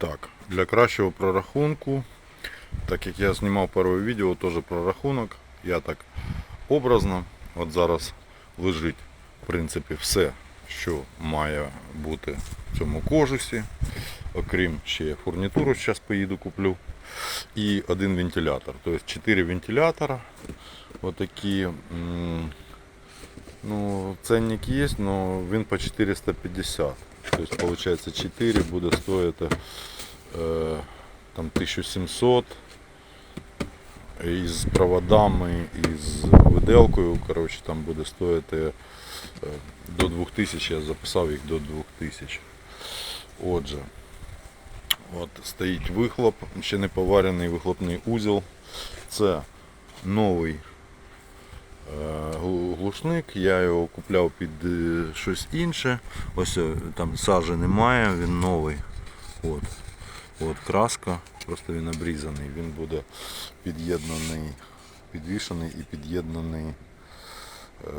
Так, для кращого прорахунку, так як я знімав перше відео, теж прорахунок, я так образно, от зараз лежить в принципі все, що має бути в цьому кожусі, окрім ще фурнітуру, зараз поїду куплю, і один вентилятор. Тобто 4 вентилятора, отакі. м, Ну, ценник есть, но він по 450. То есть получается 4 буде стоїти е, там 1700 із проводами, із виделкою, коротше, там буде стоїти е, до 2000, я записав їх до 2000. Отже, от стоїть вихлоп, ще не поварений вихлопний узел. Це новий глушник, я його купляв під е, щось інше. Ось е, там сажі немає, він новий. От. От краска, просто він обрізаний, він буде під'єднаний, підвішений і під'єднаний. Е,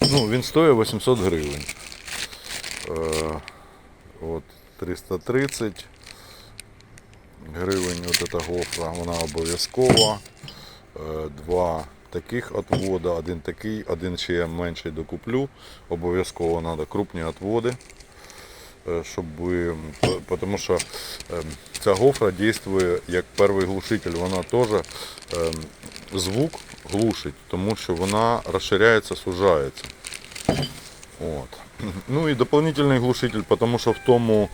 ну, він стоїть 800 гривень. Е, от 330 гривень от эта гофра, вона обов'язкова. Два таких отвода, один такий, один ще я менший докуплю. Обов'язково треба крупні отводи. Е, Щоб тому що ем, ця гофра дійствує як перший глушитель, вона теж ем, звук глушить, тому що вона розширяється, сужається. От. Ну і дополнительний глушитель, тому що в тому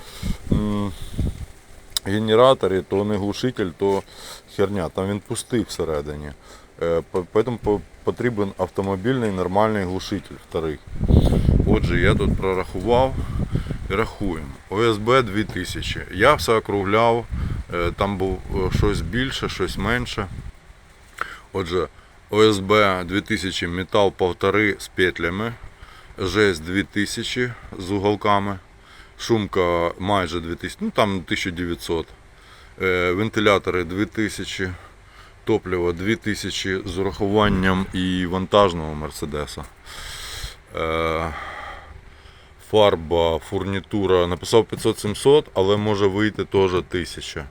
генераторі то не глушитель, то херня, там він пустий всередині. Е, Поэтому потрібен автомобільний нормальний глушитель вторий. Отже, я тут прорахував і рахуємо. ОСБ 2000. Я все округляв, е, там був е, щось більше, щось менше. Отже, ОСБ 2000 метал 1,5 з петлями, жесть 2000 з уголками, шумка майже 2000, ну там 1900, е, вентилятори 2000, топливо 2000 з урахуванням і вантажного Мерседеса. Е, Фарба, фурнітура, написав 500-700, але може вийти теж 1000.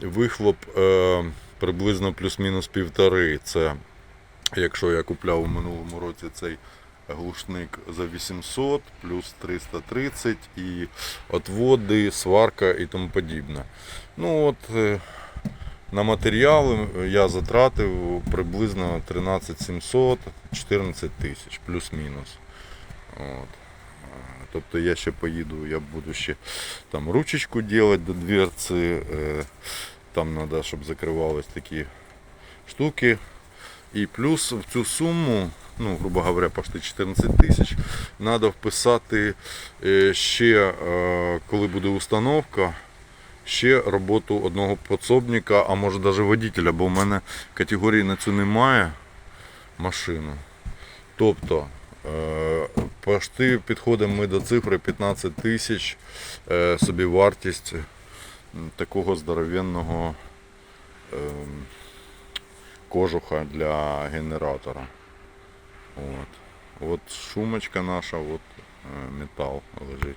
Вихлоп е, приблизно плюс-мінус півтори. Це якщо я купляв у минулому році цей глушник за 800, плюс 330 і отводи, сварка і тому подібне. Ну от е, на матеріали я затратив приблизно 13 700, 14 тисяч, плюс-мінус. От. Тобто я ще поїду, я буду ще там ручечку робити до дверці. е, Там треба, щоб закривались такі штуки. І плюс в цю суму, ну, грубо говоря, почти 14 тисяч, треба вписати е, ще, е, коли буде установка, ще роботу одного подсобника, а може навіть водителя, бо в мене категорії на цю немає машину. Тобто е, пошти підходимо ми до цифри 15 тисяч е, собівартість такого здоровенного е, кожуха для генератора. От. От шумочка наша, от е, метал лежить.